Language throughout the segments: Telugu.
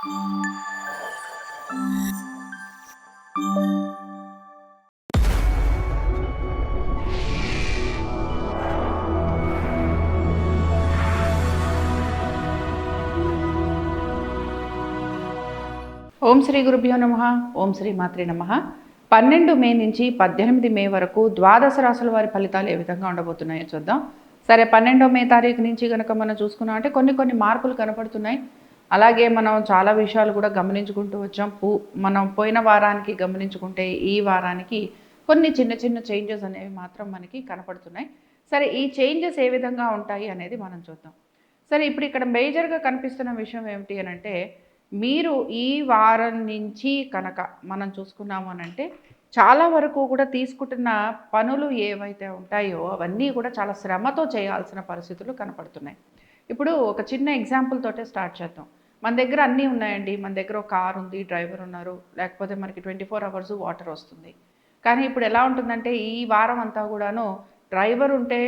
ఓం శ్రీ గురుభ్యో నమ. ఓం శ్రీ మాత్రి నమ. పన్నెండు మే నుంచి పద్దెనిమిది మే వరకు ద్వాదశ రాసుల వారి ఫలితాలు ఏ విధంగా ఉండబోతున్నాయో చూద్దాం. సరే పన్నెండో మే తారీఖు నుంచి కనుక మనం చూసుకున్నాం అంటే కొన్ని కొన్ని మార్పులు కనపడుతున్నాయి. అలాగే మనం చాలా విషయాలు కూడా గమనించుకుంటూ వచ్చాం. పూ మనం పోయిన వారానికి గమనించుకుంటే ఈ వారానికి కొన్ని చిన్న చిన్న చేంజెస్ అనేవి మాత్రం మనకి కనపడుతున్నాయి. సరే ఈ చేంజెస్ ఏ విధంగా ఉంటాయి అనేది మనం చూద్దాం. సరే ఇప్పుడు ఇక్కడ మేజర్గా కనిపిస్తున్న విషయం ఏమిటి అని అంటే మీరు ఈ వారం నుంచి కనుక మనం చూసుకున్నాము అని అంటే చాలా వరకు కూడా తీసుకుంటున్న పనులు ఏవైతే ఉంటాయో అవన్నీ కూడా చాలా శ్రమతో చేయాల్సిన పరిస్థితులు కనపడుతున్నాయి. ఇప్పుడు ఒక చిన్న ఎగ్జాంపుల్ తోటే స్టార్ట్ చేద్దాం. మన దగ్గర అన్నీ ఉన్నాయండి. మన దగ్గర ఒక కార్ ఉంది డ్రైవర్ ఉన్నారు. లేకపోతే మనకి ట్వంటీ ఫోర్ అవర్స్ వాటర్ వస్తుంది. కానీ ఇప్పుడు ఎలా ఉంటుందంటే ఈ వారం అంతా కూడాను డ్రైవర్ ఉంటే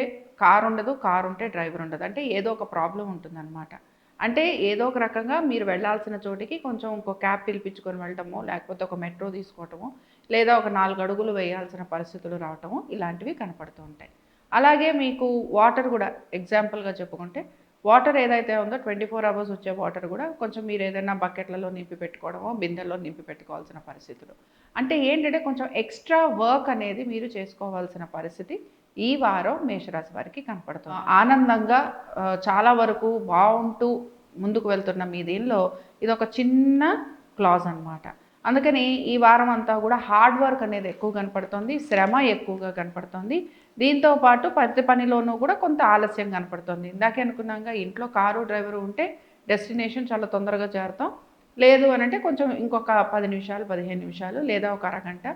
కార్ ఉండదు కార్ ఉంటే డ్రైవర్ ఉండదు. అంటే ఏదో ఒక ప్రాబ్లం ఉంటుందన్నమాట. అంటే ఏదో ఒక రకంగా మీరు వెళ్ళాల్సిన చోటికి కొంచెం ఇంకో క్యాబ్ పిలిపించుకొని వెళ్ళటమో లేకపోతే ఒక మెట్రో తీసుకోవటమో లేదా ఒక నాలుగు అడుగులు వేయాల్సిన పరిస్థితులు రావటము ఇలాంటివి కనపడుతూ ఉంటాయి. అలాగే మీకు వాటర్ కూడా ఎగ్జాంపుల్గా చెప్పుకుంటే వాటర్ ఏదైతే ఉందో ట్వంటీ ఫోర్ అవర్స్ వచ్చే వాటర్ కూడా కొంచెం మీరు ఏదైనా బకెట్లలో నింపి పెట్టుకోవడమో బిందెల్లో నింపి పెట్టుకోవాల్సిన పరిస్థితులు. అంటే ఏంటంటే కొంచెం ఎక్స్ట్రా వర్క్ అనేది మీరు చేసుకోవాల్సిన పరిస్థితి ఈ వారం మేషరాశి వారికి కనపడుతుంది. ఆనందంగా చాలా వరకు బాగుంటూ ముందుకు వెళ్తున్న మీ దీనిలో ఇది ఒక చిన్న క్లాజ్ అన్నమాట. అందుకని ఈ వారం అంతా కూడా హార్డ్ వర్క్ అనేది ఎక్కువ కనపడుతుంది శ్రమ ఎక్కువగా కనపడుతుంది. దీంతో పాటు ప్రతి పనిలోనూ కూడా కొంత ఆలస్యం కనపడుతుంది. ఇందాకే అనుకున్నాగా ఇంట్లో కారు డ్రైవరు ఉంటే డెస్టినేషన్ చాలా తొందరగా చేరుతాం. లేదు అని అంటే కొంచెం ఇంకొక పది నిమిషాలు పదిహేను నిమిషాలు లేదా ఒక అరగంట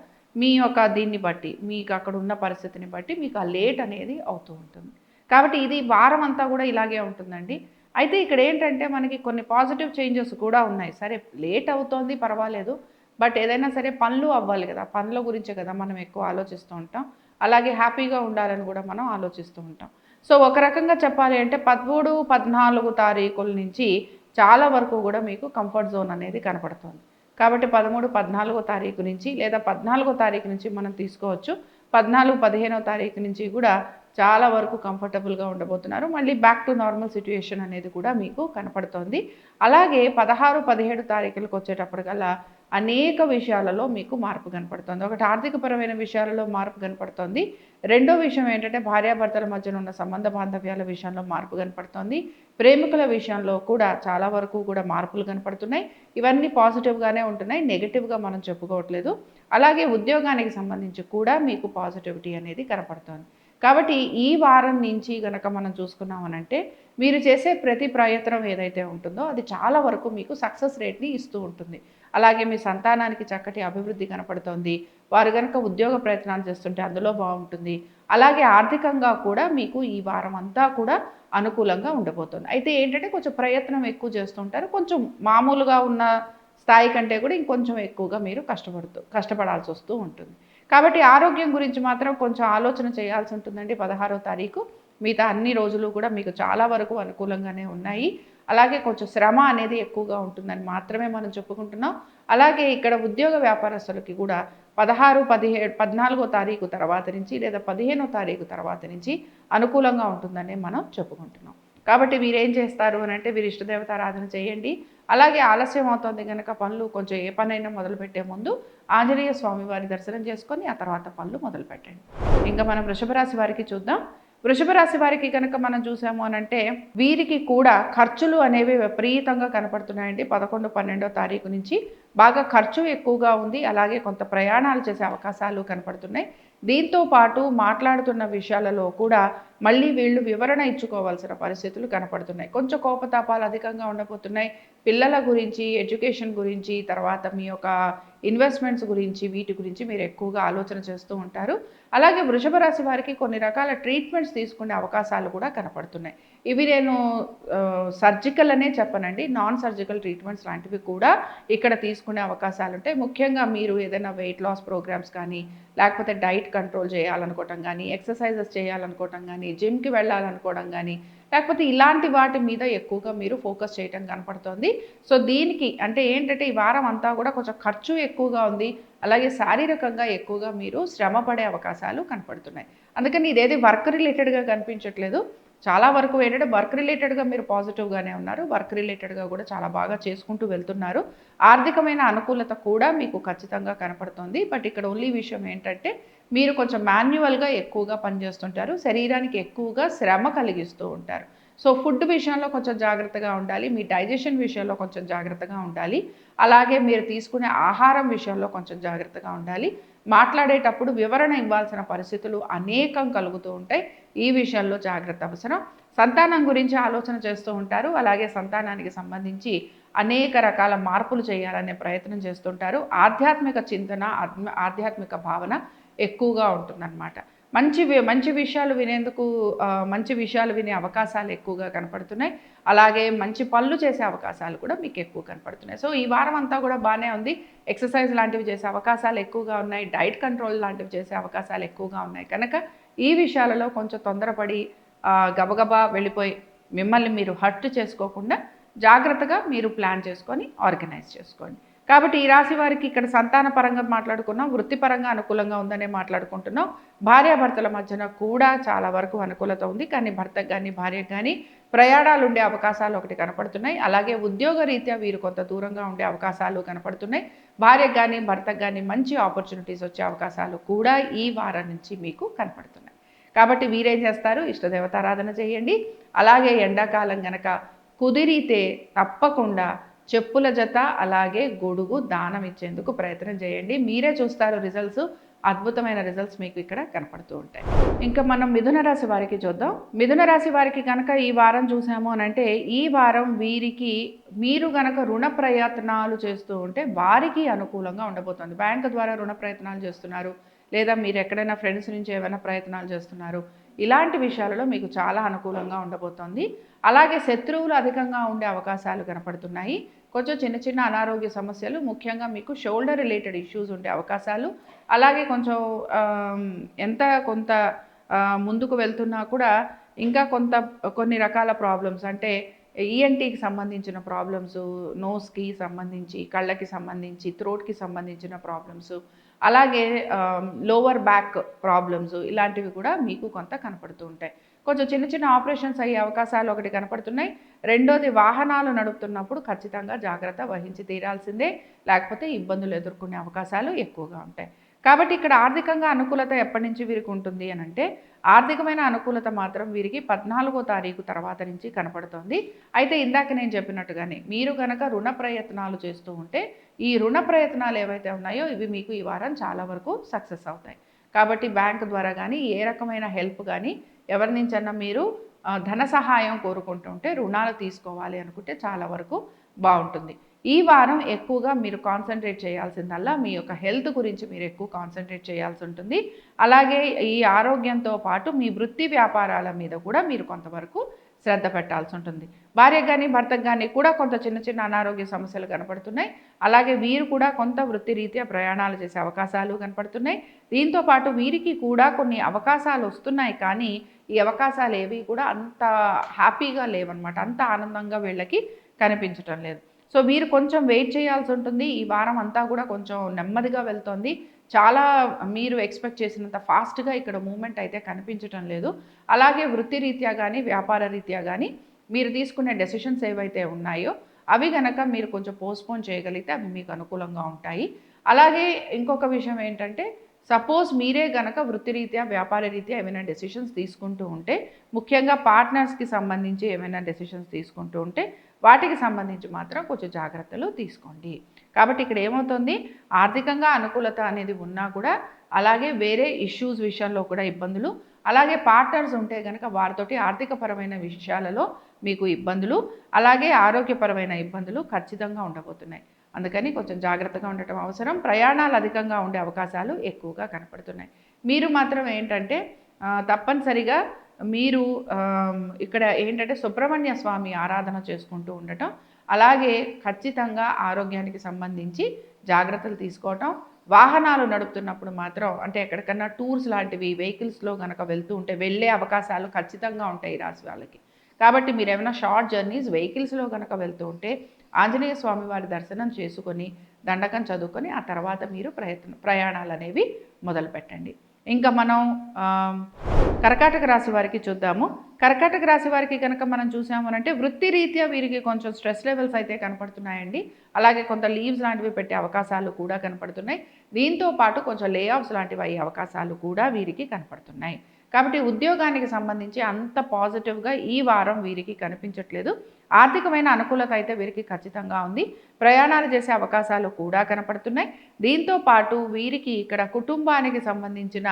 మీ యొక్క దీన్ని బట్టి మీకు అక్కడ ఉన్న పరిస్థితిని బట్టి మీకు ఆ లేట్ అనేది అవుతూ ఉంటుంది. కాబట్టి ఇది వారం అంతా కూడా ఇలాగే ఉంటుందండి. అయితే ఇక్కడ ఏంటంటే మనకి కొన్ని పాజిటివ్ చేంజెస్ కూడా ఉన్నాయి. సరే లేట్ అవుతోంది పర్వాలేదు. బట్ ఏదైనా సరే పనులు అవ్వాలి కదా పనుల గురించే కదా మనం ఎక్కువ ఆలోచిస్తూ ఉంటాం. అలాగే హ్యాపీగా ఉండాలని కూడా మనం ఆలోచిస్తూ ఉంటాం. సో ఒక రకంగా చెప్పాలి అంటే పదమూడు పద్నాలుగు తారీఖుల నుంచి చాలా వరకు కూడా మీకు కంఫర్ట్ జోన్ అనేది కనపడుతుంది. కాబట్టి పదమూడు పద్నాలుగో తారీఖు నుంచి లేదా పద్నాలుగో తారీఖు నుంచి మనం తీసుకోవచ్చు. పద్నాలుగు పదిహేనో తారీఖు నుంచి కూడా చాలా వరకు కంఫర్టబుల్గా ఉండబోతున్నారు. మళ్ళీ బ్యాక్ టు నార్మల్ సిచ్యుయేషన్ అనేది కూడా మీకు కనపడుతోంది. అలాగే పదహారు పదిహేడు తారీఖులకు వచ్చేటప్పటికల్లా అనేక విషయాలలో మీకు మార్పు కనపడుతుంది. ఒకటి ఆర్థికపరమైన విషయాలలో మార్పు కనపడుతుంది. రెండో విషయం ఏంటంటే భార్యాభర్తల మధ్యన ఉన్న సంబంధ బాంధవ్యాల విషయంలో మార్పు కనపడుతుంది. ప్రేమికుల విషయంలో కూడా చాలా వరకు కూడా మార్పులు కనపడుతున్నాయి. ఇవన్నీ పాజిటివ్గానే ఉంటున్నాయి. నెగిటివ్గా మనం చెప్పుకోవట్లేదు. అలాగే ఉద్యోగానికి సంబంధించి కూడా మీకు పాజిటివిటీ అనేది కనపడుతుంది. కాబట్టి ఈ వారం నుంచి గనక మనం చూసుకున్నామనంటే మీరు చేసే ప్రతి ప్రయత్నం ఏదైతే ఉంటుందో అది చాలా వరకు మీకు సక్సెస్ రేట్ని ఇస్తూ ఉంటుంది. అలాగే మీ సంతానానికి చక్కటి అభివృద్ధి కనపడుతోంది. వారు కనుక ఉద్యోగ ప్రయత్నాలు చేస్తుంటే అందులో బాగుంటుంది. అలాగే ఆర్థికంగా కూడా మీకు ఈ వారం అంతా కూడా అనుకూలంగా ఉండబోతుంది. అయితే ఏంటంటే కొంచెం ప్రయత్నం ఎక్కువ చేస్తుంటారు కొంచెం మామూలుగా ఉన్న స్థాయి కంటే కూడా ఇంకొంచెం ఎక్కువగా మీరు కష్టపడుతూ కష్టపడాల్సి వస్తూ ఉంటుంది. కాబట్టి ఆరోగ్యం గురించి మాత్రం కొంచెం ఆలోచన చేయాల్సి ఉంటుందండి పదహారో తారీఖు. మిగతా అన్ని రోజులు కూడా మీకు చాలా వరకు అనుకూలంగానే ఉన్నాయి. అలాగే కొంచెం శ్రమ అనేది ఎక్కువగా ఉంటుందని మాత్రమే మనం చెప్పుకుంటున్నాం. అలాగే ఇక్కడ ఉద్యోగ వ్యాపారస్తులకి కూడా పదహారు పదిహేడు పద్నాలుగో తారీఖు తర్వాత నుంచి లేదా పదిహేనో తారీఖు తర్వాత నుంచి అనుకూలంగా ఉంటుందని మనం చెప్పుకుంటున్నాం. కాబట్టి వీరేం చేస్తారు అని అంటే వీరు ఇష్టదేవత ఆరాధన చేయండి. అలాగే ఆలస్యం అవుతుంది కనుక పనులు కొంచెం ఏ పనైనా మొదలు పెట్టే ముందు ఆంజనేయ స్వామి వారి దర్శనం చేసుకొని ఆ తర్వాత పనులు మొదలు పెట్టండి. ఇంకా మనం వృషభ రాశి వారికి చూద్దాం. వృషభ రాశి వారికి కనుక మనం చూసాము అని అంటే వీరికి కూడా ఖర్చులు అనేవి విపరీతంగా కనపడుతున్నాయండి. పదకొండు పన్నెండో తారీఖు నుంచి బాగా ఖర్చు ఎక్కువగా ఉంది. అలాగే కొంత ప్రయాణాలు చేసే అవకాశాలు కనపడుతున్నాయి. దీంతో పాటు మాట్లాడుతున్న విషయాలలో కూడా మళ్ళీ వీళ్ళు వివరణ ఇచ్చుకోవాల్సిన పరిస్థితులు కనపడుతున్నాయి. కొంచెం కోపతాపాలు అధికంగా ఉండబోతున్నాయి. పిల్లల గురించి ఎడ్యుకేషన్ గురించి తర్వాత మీ యొక్క ఇన్వెస్ట్మెంట్స్ గురించి వీటి గురించి మీరు ఎక్కువగా ఆలోచన చేస్తూ ఉంటారు. అలాగే వృషభ రాశి వారికి కొన్ని రకాల ట్రీట్మెంట్స్ తీసుకునే అవకాశాలు కూడా కనపడుతున్నాయి. ఇవి నేను సర్జికల్ అనే చెప్పనండి. నాన్ సర్జికల్ ట్రీట్మెంట్స్ లాంటివి కూడా ఇక్కడ తీసుకునే అవకాశాలు ఉంటాయి. ముఖ్యంగా మీరు ఏదైనా వెయిట్ లాస్ ప్రోగ్రామ్స్ కానీ లేకపోతే డైట్ కంట్రోల్ చేయాలనుకోవటం కానీ ఎక్సర్సైజెస్ చేయాలనుకోవటం కానీ జిమ్కి వెళ్ళాలనుకోవడం కానీ లేకపోతే ఇలాంటి వాటి మీద ఎక్కువగా మీరు ఫోకస్ చేయటం కనపడుతోంది. సో దీనికి అంటే ఏంటంటే ఈ వారం అంతా కూడా కొంచెం ఖర్చు ఎక్కువగా ఉంది. అలాగే శారీరకంగా ఎక్కువగా మీరు శ్రమ పడే అవకాశాలు కనపడుతున్నాయి. అందుకని ఇదేది వర్క్ రిలేటెడ్గా కనిపించట్లేదు. చాలా వరకు ఏంటంటే వర్క్ రిలేటెడ్గా మీరు పాజిటివ్గానే ఉన్నారు. వర్క్ రిలేటెడ్గా కూడా చాలా బాగా చేసుకుంటూ వెళ్తున్నారు. ఆర్థికమైన అనుకూలత కూడా మీకు ఖచ్చితంగా కనపడుతుంది. బట్ ఇక్కడ ఓన్లీ విషయం ఏంటంటే మీరు కొంచెం మాన్యువల్గా ఎక్కువగా పనిచేస్తుంటారు శరీరానికి ఎక్కువగా శ్రమ కలిగిస్తూ ఉంటారు. సో ఫుడ్ విషయంలో కొంచెం జాగ్రత్తగా ఉండాలి మీ డైజెషన్ విషయంలో కొంచెం జాగ్రత్తగా ఉండాలి అలాగే మీరు తీసుకునే ఆహారం విషయంలో కొంచెం జాగ్రత్తగా ఉండాలి. మాట్లాడేటప్పుడు వివరణ ఇవ్వాల్సిన పరిస్థితులు అనేకం కలుగుతూ ఉంటాయి. ఈ విషయంలో జాగ్రత్త అవసరం. సంతానం గురించి ఆలోచన చేస్తూ ఉంటారు అలాగే సంతానానికి సంబంధించి అనేక రకాల మార్పులు చేయాలనే ప్రయత్నం చేస్తుంటారు. ఆధ్యాత్మిక చింతన ఆధ్యాత్మిక భావన ఎక్కువగా ఉంటుందన్నమాట. మంచి మంచి విషయాలు వినేందుకు మంచి విషయాలు వినే అవకాశాలు ఎక్కువగా కనపడుతున్నాయి. అలాగే మంచి పనులు చేసే అవకాశాలు కూడా మీకు ఎక్కువ కనపడుతున్నాయి. సో ఈ వారం అంతా కూడా బాగానే ఉంది. ఎక్సర్సైజ్ లాంటివి చేసే అవకాశాలు ఎక్కువగా ఉన్నాయి. డైట్ కంట్రోల్ లాంటివి చేసే అవకాశాలు ఎక్కువగా ఉన్నాయి. కనుక ఈ విషయాలలో కొంచెం తొందరపడి గబగబా వెళ్ళిపోయి మిమ్మల్ని మీరు హర్ట్ చేసుకోకుండా జాగ్రత్తగా మీరు ప్లాన్ చేసుకొని ఆర్గనైజ్ చేసుకోండి. కాబట్టి ఈ రాశి వారికి ఇక్కడ సంతాన పరంగా మాట్లాడుకున్నాం వృత్తిపరంగా అనుకూలంగా ఉందనే మాట్లాడుకుంటున్నాం. భార్యాభర్తల మధ్యన కూడా చాలా వరకు అనుకూలత ఉంది. కానీ భర్తకు కానీ భార్యకు కానీ ప్రయాణాలు ఉండే అవకాశాలు ఒకటి కనపడుతున్నాయి. అలాగే ఉద్యోగ రీత్యా వీరు కొంత దూరంగా ఉండే అవకాశాలు కనపడుతున్నాయి. భార్యకు కానీ భర్తకు కానీ మంచి ఆపర్చునిటీస్ వచ్చే అవకాశాలు కూడా ఈ వారం నుంచి మీకు కనపడుతున్నాయి. కాబట్టి వీరేం చేస్తారు? ఇష్టదేవతారాధన చేయండి. అలాగే ఎండాకాలం గనక కుదిరితే తప్పకుండా చెప్పుల జత అలాగే గొడుగు దానం ఇచ్చేందుకు ప్రయత్నం చేయండి. మీరే చూస్తారు రిజల్ట్స్ అద్భుతమైన రిజల్ట్స్ మీకు ఇక్కడ కనపడుతూ ఉంటాయి. ఇంకా మనం మిథున రాశి వారికి చూద్దాం. మిథున రాశి వారికి కనుక ఈ వారం చూసాము అని అంటే ఈ వారం వీరికి మీరు గనక రుణ ప్రయత్నాలు చేస్తూ ఉంటే వారికి అనుకూలంగా ఉండబోతుంది. బ్యాంకు ద్వారా రుణ ప్రయత్నాలు చేస్తున్నారు. లేదా మీరు ఎక్కడైనా ఫ్రెండ్స్ నుంచి ఏమైనా ప్రయత్నాలు చేస్తున్నారు. ఇలాంటి విషయాలలో మీకు చాలా అనుకూలంగా ఉండబోతోంది. అలాగే శత్రువులు అధికంగా ఉండే అవకాశాలు కనపడుతున్నాయి. కొంచెం చిన్న చిన్న అనారోగ్య సమస్యలు ముఖ్యంగా మీకు షోల్డర్ రిలేటెడ్ ఇష్యూస్ ఉండే అవకాశాలు. అలాగే కొంచెం ఎంత కొంత ముందుకు వెళ్తున్నా కూడా ఇంకా కొంత కొన్ని రకాల ప్రాబ్లమ్స్ అంటే ఈఎన్టీకి సంబంధించిన ప్రాబ్లమ్స్ నోస్కి సంబంధించి కళ్ళకి సంబంధించి థ్రోట్కి సంబంధించిన ప్రాబ్లమ్స్ అలాగే లోవర్ బ్యాక్ ప్రాబ్లమ్స్ ఇలాంటివి కూడా మీకు కొంత కనపడుతూ ఉంటాయి. కొంచెం చిన్న చిన్న ఆపరేషన్స్ అయ్యే అవకాశాలు ఒకటి కనపడుతున్నాయి. రెండోది వాహనాలు నడుపుతున్నప్పుడు ఖచ్చితంగా జాగ్రత్త వహించి తీరాల్సిందే. లేకపోతే ఇబ్బందులు ఎదుర్కొనే అవకాశాలు ఎక్కువగా ఉంటాయి. కాబట్టి ఇక్కడ ఆర్థికంగా అనుకూలత ఎప్పటి నుంచి వీరికి ఉంటుంది అని అంటే ఆర్థికమైన అనుకూలత మాత్రం వీరికి పద్నాలుగో తారీఖు తర్వాత నుంచి కనపడుతోంది. అయితే ఇందాక నేను చెప్పినట్టుగానే మీరు కనుక రుణ ప్రయత్నాలు చేస్తూ ఉంటే ఈ రుణ ప్రయత్నాలు ఏవైతే ఉన్నాయో ఇవి మీకు ఈ వారం చాలా వరకు సక్సెస్ అవుతాయి. కాబట్టి బ్యాంక్ ద్వారా కానీ ఏ రకమైన హెల్ప్ కానీ ఎవరి నుంచన్నా మీరు ధన సహాయం కోరుకుంటుంటే రుణాలు తీసుకోవాలి అనుకుంటే చాలా వరకు బాగుంటుంది. ఈ వారం ఎక్కువగా మీరు కాన్సన్ట్రేట్ చేయాల్సిందల్లా మీ యొక్క హెల్త్ గురించి మీరు ఎక్కువ కాన్సన్ట్రేట్ చేయాల్సి ఉంటుంది. అలాగే ఈ ఆరోగ్యంతో పాటు మీ వృత్తి వ్యాపారాల మీద కూడా మీరు కొంతవరకు శ్రద్ధ పెట్టాల్సి ఉంటుంది. భార్య కానీ భర్తకు కానీ కూడా కొంత చిన్న చిన్న అనారోగ్య సమస్యలు కనపడుతున్నాయి. అలాగే వీరు కూడా కొంత వృత్తి రీత్యా ప్రయాణాలు చేసే అవకాశాలు కనపడుతున్నాయి. దీంతో పాటు వీరికి కూడా కొన్ని అవకాశాలు వస్తున్నాయి. కానీ ఈ అవకాశాలు ఏవి కూడా అంత హ్యాపీగా లేవన్నమాట. అంత ఆనందంగా వీళ్ళకి కనిపించటం లేదు. సో మీరు కొంచెం వెయిట్ చేయాల్సి ఉంటుంది. ఈ వారం అంతా కూడా కొంచెం నెమ్మదిగా వెళ్తుంది. చాలా మీరు ఎక్స్పెక్ట్ చేసినంత ఫాస్ట్గా ఇక్కడ మూమెంట్ అయితే కనిపించటం లేదు. అలాగే వృత్తి రీత్యా కానీ వ్యాపార రీత్యా కానీ మీరు తీసుకునే డెసిషన్స్ ఏవైతే ఉన్నాయో అవి కనుక మీరు కొంచెం పోస్ట్పోన్ చేయగలిగితే అవి మీకు అనుకూలంగా ఉంటాయి. అలాగే ఇంకొక విషయం ఏంటంటే సపోజ్ మీరే గనక వృత్తిరీత్యా వ్యాపార రీత్యా ఏమైనా డెసిషన్స్ తీసుకుంటూ ఉంటే ముఖ్యంగా పార్ట్నర్స్కి సంబంధించి ఏమైనా డెసిషన్స్ తీసుకుంటూ ఉంటే వాటికి సంబంధించి మాత్రం కొంచెం జాగ్రత్తలు తీసుకోండి. కాబట్టి ఇక్కడ ఏమవుతుంది? ఆర్థికంగా అనుకూలత అనేది ఉన్నా కూడా అలాగే వేరే ఇష్యూస్ విషయంలో కూడా ఇబ్బందులు అలాగే పార్ట్నర్స్ ఉంటే కనుక వారితోటి ఆర్థికపరమైన విషయాలలో మీకు ఇబ్బందులు అలాగే ఆరోగ్యపరమైన ఇబ్బందులు ఖచ్చితంగా ఉండబోతున్నాయి. అందుకని కొంచెం జాగ్రత్తగా ఉండటం అవసరం. ప్రయాణాలు అధికంగా ఉండే అవకాశాలు ఎక్కువగా కనపడుతున్నాయి. మీరు మాత్రం ఏంటంటే తప్పనిసరిగా మీరు ఇక్కడ ఏంటంటే సుబ్రహ్మణ్య స్వామి ఆరాధన చేసుకుంటూ ఉండటం అలాగే ఖచ్చితంగా ఆరోగ్యానికి సంబంధించి జాగ్రత్తలు తీసుకోవటం వాహనాలు నడుపుతున్నప్పుడు మాత్రం అంటే ఎక్కడికన్నా టూర్స్ లాంటివి వెహికల్స్లో కనుక వెళ్తూ ఉంటే వెళ్ళే అవకాశాలు ఖచ్చితంగా ఉంటాయి రాసి వాళ్ళకి. కాబట్టి మీరు ఏమైనా షార్ట్ జర్నీస్ వెహికల్స్లో కనుక వెళ్తూ ఉంటే ఆంజనేయ స్వామి వారి దర్శనం చేసుకొని దండకం చదువుకొని ఆ తర్వాత మీరు ప్రయత్న ప్రయాణాలు అనేవి మొదలు పెట్టండి ఇంకా మనం కర్కాటక రాశి వారికి చూద్దాము. కర్కాటక రాశి వారికి కనుక మనం చూసామనంటే వృత్తి రీత్యా వీరికి కొంచెం స్ట్రెస్ లెవెల్స్ అయితే కనపడుతున్నాయండి. అలాగే కొంత లీవ్స్ లాంటివి పెట్టే అవకాశాలు కూడా కనపడుతున్నాయి. దీంతో పాటు కొంచెం లే ఆఫ్స్ లాంటివి అయ్యే అవకాశాలు కూడా వీరికి కనపడుతున్నాయి. కాబట్టి ఉద్యోగానికి సంబంధించి అంత పాజిటివ్గా ఈ వారం వీరికి కనిపించట్లేదు. ఆర్థికమైన అనుకూలత అయితే వీరికి ఖచ్చితంగా ఉంది. ప్రయాణాలు చేసే అవకాశాలు కూడా కనపడుతున్నాయి. దీంతో పాటు వీరికి ఇక్కడ కుటుంబానికి సంబంధించిన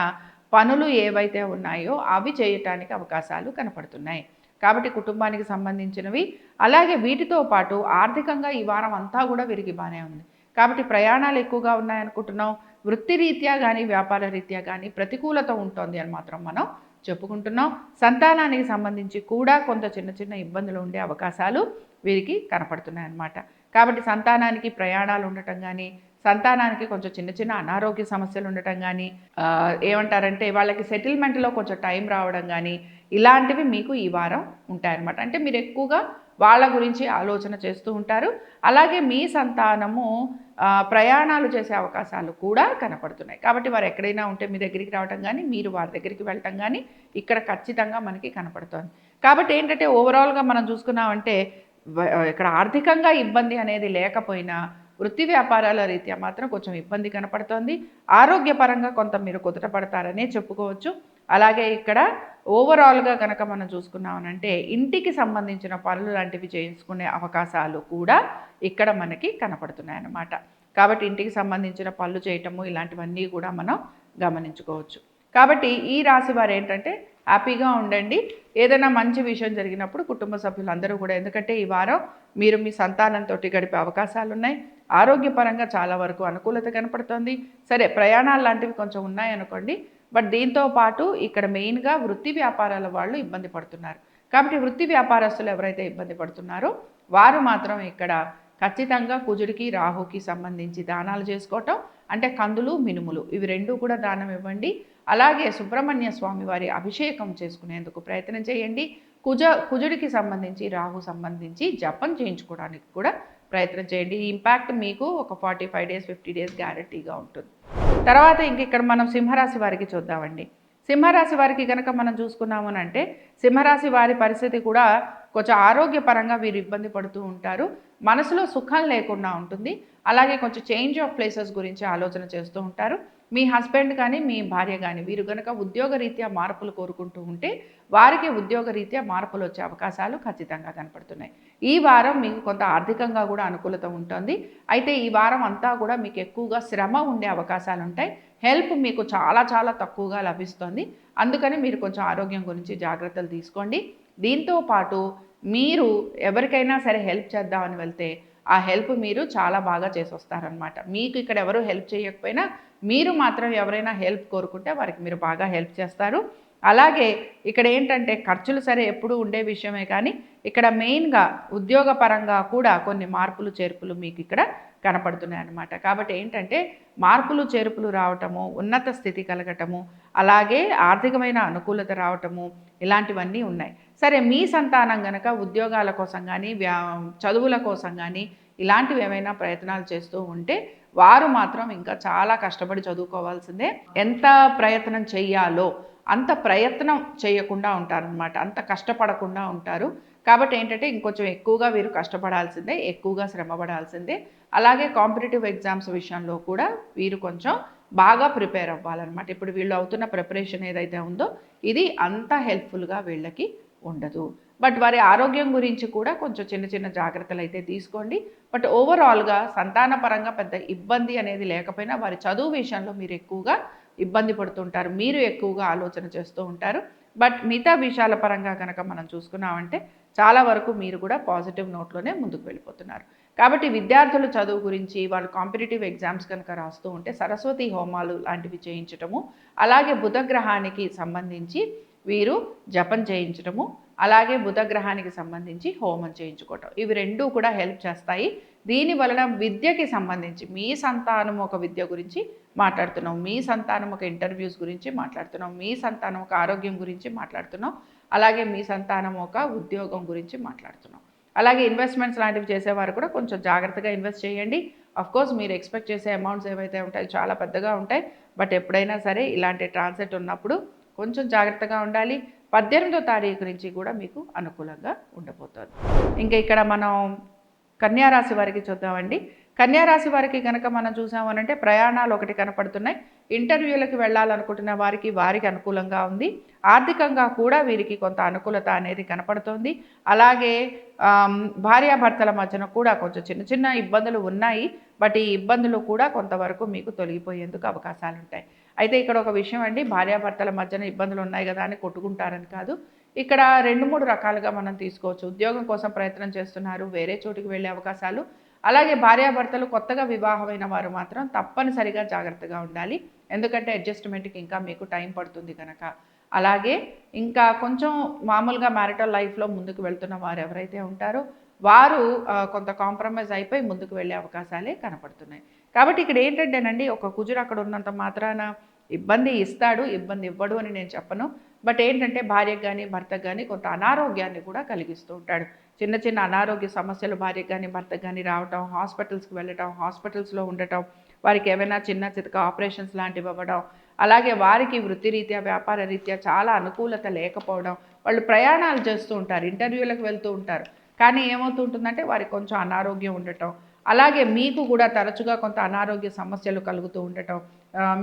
పనులు ఏవైతే ఉన్నాయో అవి చేయటానికి అవకాశాలు కనపడుతున్నాయి. కాబట్టి కుటుంబానికి సంబంధించినవి అలాగే వీటితో పాటు ఆర్థికంగా ఈ వారం అంతా కూడా వీరికి బాగానే ఉంది. కాబట్టి ప్రయాణాలు ఎక్కువగా ఉన్నాయనుకుంటున్నాం. వృత్తి రీత్యా కానీ వ్యాపార రీత్యా కానీ ప్రతికూలత ఉంటుంది అని మాత్రం మనం చెప్పుకుంటున్నాం. సంతానానికి సంబంధించి కూడా కొంత చిన్న చిన్న ఇబ్బందులు ఉండే అవకాశాలు వీరికి కనపడుతున్నాయి అన్నమాట కాబట్టి సంతానానికి ప్రయాణాలు ఉండటం కానీ సంతానానికి కొంచెం చిన్న చిన్న అనారోగ్య సమస్యలు ఉండటం కానీ ఏమంటారంటే వాళ్ళకి సెటిల్మెంట్లో కొంచెం టైం రావడం కానీ ఇలాంటివి మీకు ఈ వారం ఉంటాయన్నమాట. అంటే మీరు ఎక్కువగా వాళ్ళ గురించి ఆలోచన చేస్తూ ఉంటారు. అలాగే మీ సంతానము ప్రయాణాలు చేసే అవకాశాలు కూడా కనపడుతున్నాయి. కాబట్టి వారు ఎక్కడైనా ఉంటే మీ దగ్గరికి రావటం కానీ మీరు వారి దగ్గరికి వెళ్ళటం కానీ ఇక్కడ ఖచ్చితంగా మనకి కనపడుతుంది. కాబట్టి ఏంటంటే ఓవరాల్గా మనం చూసుకున్నామంటే ఇక్కడ ఆర్థికంగా ఇబ్బంది అనేది లేకపోయినా వృత్తి వ్యాపారాల రీత్యా మాత్రం కొంచెం ఇబ్బంది కనపడుతోంది. ఆరోగ్యపరంగా కొంత మీరు కుదుట పడతారనే చెప్పుకోవచ్చు. అలాగే ఇక్కడ ఓవరాల్గా కనుక మనం చూసుకున్నామనంటే ఇంటికి సంబంధించిన పనులు లాంటివి చేయించుకునే అవకాశాలు కూడా ఇక్కడ మనకి కనపడుతున్నాయన్నమాట. కాబట్టి ఇంటికి సంబంధించిన పనులు చేయటము ఇలాంటివన్నీ కూడా మనం గమనించుకోవచ్చు. కాబట్టి ఈ రాశి వారు ఏంటంటే హ్యాపీగా ఉండండి. ఏదైనా మంచి విషయం జరిగినప్పుడు కుటుంబ సభ్యులందరూ కూడా ఎందుకంటే ఈ వారం మీరు మీ సంతానంతో గడిపే అవకాశాలు ఉన్నాయి ఆరోగ్యపరంగా చాలా వరకు అనుకూలత కనపడుతోంది. సరే ప్రయాణాలు లాంటివి కొంచెం ఉన్నాయనుకోండి బట్ దీంతో పాటు ఇక్కడ మెయిన్గా వృత్తి వ్యాపారాల వాళ్ళు ఇబ్బంది పడుతున్నారు. కాబట్టి వృత్తి వ్యాపారస్తులు ఎవరైతే ఇబ్బంది పడుతున్నారో వారు మాత్రం ఇక్కడ ఖచ్చితంగా కుజుడికి రాహుకి సంబంధించి దానాలు చేసుకోవటం అంటే కందులు మినుములు ఇవి రెండు కూడా దానం ఇవ్వండి. అలాగే సుబ్రహ్మణ్య స్వామి వారి అభిషేకం చేసుకునేందుకు ప్రయత్నం చేయండి. కుజ కుజుడికి సంబంధించి రాహు సంబంధించి జపం చేయించుకోవడానికి కూడా ప్రయత్నం చేయండి. ఈ ఇంపాక్ట్ మీకు ఒక forty five days fifty days గ్యారంటీగా ఉంటుంది. తర్వాత ఇంక ఇక్కడ మనం సింహరాశి వారికి చూద్దామండి. సింహరాశి వారికి కనుక మనం చూసుకున్నాము అంటే సింహరాశి వారి పరిస్థితి కూడా కొంచెం ఆరోగ్యపరంగా వీరు ఇబ్బంది పడుతూ ఉంటారు. మనసులో సుఖం లేకుండా ఉంటుంది. అలాగే కొంచెం చేంజ్ ఆఫ్ ప్లేసెస్ గురించి ఆలోచన చేస్తూ ఉంటారు. మీ హస్బెండ్ కానీ మీ భార్య కానీ వీరు కనుక ఉద్యోగ రీత్యా మార్పులు కోరుకుంటూ ఉంటే వారికి ఉద్యోగ రీత్యా మార్పులు వచ్చే అవకాశాలు ఖచ్చితంగా కనపడుతున్నాయి. ఈ వారం మీకు కొంత ఆర్థికంగా కూడా అనుకూలత ఉంటుంది. అయితే ఈ వారం అంతా కూడా మీకు ఎక్కువగా శ్రమ ఉండే అవకాశాలు ఉంటాయి హెల్ప్ మీకు చాలా చాలా తక్కువగా లభిస్తుంది. అందుకని మీరు కొంచెం ఆరోగ్యం గురించి జాగ్రత్తలు తీసుకోండి. దీంతో పాటు మీరు ఎవరికైనా సరే హెల్ప్ చేద్దామని వెళ్తే ఆ హెల్ప్ మీరు చాలా బాగా చేసి వస్తారనమాట మీకు ఇక్కడ ఎవరు హెల్ప్ చేయకపోయినా మీరు మాత్రం ఎవరైనా హెల్ప్ కోరుకుంటే వారికి మీరు బాగా హెల్ప్ చేస్తారు. అలాగే ఇక్కడ ఏంటంటే ఖర్చులు సరే ఎప్పుడూ ఉండే విషయమే కానీ ఇక్కడ మెయిన్గా ఉద్యోగపరంగా కూడా కొన్ని మార్పులు చేర్పులు మీకు ఇక్కడ కనపడుతున్నాయి అన్నమాట. కాబట్టి ఏంటంటే మార్పులు చేర్పులు రావటము ఉన్నత స్థితి కలగటము అలాగే ఆర్థికమైన అనుకూలత రావటము ఇలాంటివన్నీ ఉన్నాయి. సరే మీ సంతానం గనక ఉద్యోగాల కోసం కానీ వ్యా చదువుల కోసం కానీ ఇలాంటివి ఏమైనా ప్రయత్నాలు చేస్తూ ఉంటే వారు మాత్రం ఇంకా చాలా కష్టపడి చదువుకోవాల్సిందే. ఎంత ప్రయత్నం చెయ్యాలో అంత ప్రయత్నం చేయకుండా ఉంటారనమాట అంత కష్టపడకుండా ఉంటారు. కాబట్టి ఏంటంటే ఇంకొంచెం ఎక్కువగా వీరు కష్టపడాల్సిందే ఎక్కువగా శ్రమపడాల్సిందే. అలాగే కాంపిటేటివ్ ఎగ్జామ్స్ విషయంలో కూడా వీరు కొంచెం బాగా ప్రిపేర్ అవ్వాలన్నమాట. ఇప్పుడు వీళ్ళు అవుతున్న ప్రిపరేషన్ ఏదైతే ఉందో ఇది అంత హెల్ప్ఫుల్గా వీళ్ళకి ఉండదు. బట్ వారి ఆరోగ్యం గురించి కూడా కొంచెం చిన్న చిన్న జాగ్రత్తలు అయితే తీసుకోండి. బట్ ఓవరాల్గా సంతానపరంగా పెద్ద ఇబ్బంది అనేది లేకపోయినా వారి చదువు విషయంలో మీరు ఎక్కువగా ఇబ్బంది పడుతుంటారు. మీరు ఎక్కువగా ఆలోచన చేస్తూ ఉంటారు. బట్ మిగతా విషయాల పరంగా కనుక మనం చూసుకున్నామంటే చాలా వరకు మీరు కూడా పాజిటివ్ నోట్లోనే ముందుకు వెళ్ళిపోతున్నారు. కాబట్టి విద్యార్థుల చదువు గురించి వాళ్ళు కాంపిటేటివ్ ఎగ్జామ్స్ కనుక రాస్తూ ఉంటే సరస్వతి హోమాలు లాంటివి చేయించటము అలాగే బుధగ్రహానికి సంబంధించి వీరు జపం చేయించటము అలాగే బుధగ్రహానికి సంబంధించి హోమం చేయించుకోవటం. ఇవి రెండూ కూడా హెల్ప్ చేస్తాయి. దీని వలన విద్యకి సంబంధించి మీ సంతానం ఒక విద్య గురించి మాట్లాడుతున్నాం. మీ సంతానం ఒక ఇంటర్వ్యూస్ గురించి మాట్లాడుతున్నాం. మీ సంతానం ఒక ఆరోగ్యం గురించి మాట్లాడుతున్నాం. అలాగే మీ సంతానం ఒక ఉద్యోగం గురించి మాట్లాడుతున్నాం. అలాగే ఇన్వెస్ట్మెంట్స్ లాంటివి చేసేవారు కూడా కొంచెం జాగ్రత్తగా ఇన్వెస్ట్ చేయండి. అఫ్ కోర్స్ మీరు ఎక్స్పెక్ట్ చేసే అమౌంట్స్ ఏవైతే ఉంటాయో చాలా పెద్దగా ఉంటాయి. బట్ ఎప్పుడైనా సరే ఇలాంటి ట్రాన్సెట్ ఉన్నప్పుడు కొంచెం జాగ్రత్తగా ఉండాలి. పద్దెనిమిదో తారీఖు నుంచి కూడా మీకు అనుకూలంగా ఉండబోతుంది. ఇంకా ఇక్కడ మనం కన్యారాశి వారికి చూద్దామండి. కన్యారాశి వారికి కనుక మనం చూసామనంటే ప్రయాణాలు ఒకటి కనపడుతున్నాయి. ఇంటర్వ్యూలకు వెళ్ళాలనుకుంటున్న వారికి వారికి అనుకూలంగా ఉంది. ఆర్థికంగా కూడా వీరికి కొంత అనుకూలత అనేది కనపడుతుంది. అలాగే భార్యాభర్తల మధ్యన కూడా కొంచెం చిన్న చిన్న ఇబ్బందులు ఉన్నాయి. బట్ ఈ ఇబ్బందులు కూడా కొంతవరకు మీకు తొలగిపోయేందుకు అవకాశాలు ఉంటాయి అయితే ఇక్కడ ఒక విషయం అండి భార్యాభర్తల మధ్యన ఇబ్బందులు ఉన్నాయి కదా అని కొట్టుకుంటారని కాదు. ఇక్కడ రెండు మూడు రకాలుగా మనం తీసుకోవచ్చు. ఉద్యోగం కోసం ప్రయత్నం చేస్తున్నారు వేరే చోటుకి వెళ్ళే అవకాశాలు. అలాగే భార్యాభర్తలు కొత్తగా వివాహమైన వారు మాత్రం తప్పనిసరిగా జాగ్రత్తగా ఉండాలి. ఎందుకంటే అడ్జస్ట్మెంట్కి ఇంకా మీకు టైం పడుతుంది కనుక అలాగే ఇంకా కొంచెం మామూలుగా మ్యారిటల్ లైఫ్లో ముందుకు వెళ్తున్న వారు ఎవరైతే ఉంటారో వారు కొంత కాంప్రమైజ్ అయిపోయి ముందుకు వెళ్ళే అవకాశాలే కనపడుతున్నాయి. కాబట్టి ఇక్కడ ఏంటంటేనండి ఒక కుజుడు అక్కడ ఉన్నంత మాత్రాన ఇబ్బంది ఇస్తాడు ఇబ్బంది ఇవ్వడు అని నేను చెప్పను. బట్ ఏంటంటే భార్యకు కానీ భర్తకు కానీ కొంత అనారోగ్యాన్ని కూడా కలిగిస్తూ ఉంటాడు. చిన్న చిన్న అనారోగ్య సమస్యలు భార్యకు కానీ భర్తకు కానీ రావటం హాస్పిటల్స్కి వెళ్ళటం హాస్పిటల్స్లో ఉండటం వారికి ఏమైనా చిన్న చితక ఆపరేషన్స్ లాంటివి అవ్వడం అలాగే వారికి వృత్తిరీత్యా వ్యాపార రీత్యా చాలా అనుకూలత లేకపోవడం వాళ్ళు ప్రయాణాలు చేస్తూ ఉంటారు ఇంటర్వ్యూలకు వెళ్తూ ఉంటారు. కానీ ఏమవుతుంటుందంటే వారికి కొంచెం అనారోగ్యం ఉండటం. అలాగే మీకు కూడా తరచుగా కొంత అనారోగ్య సమస్యలు కలుగుతూ ఉండటం.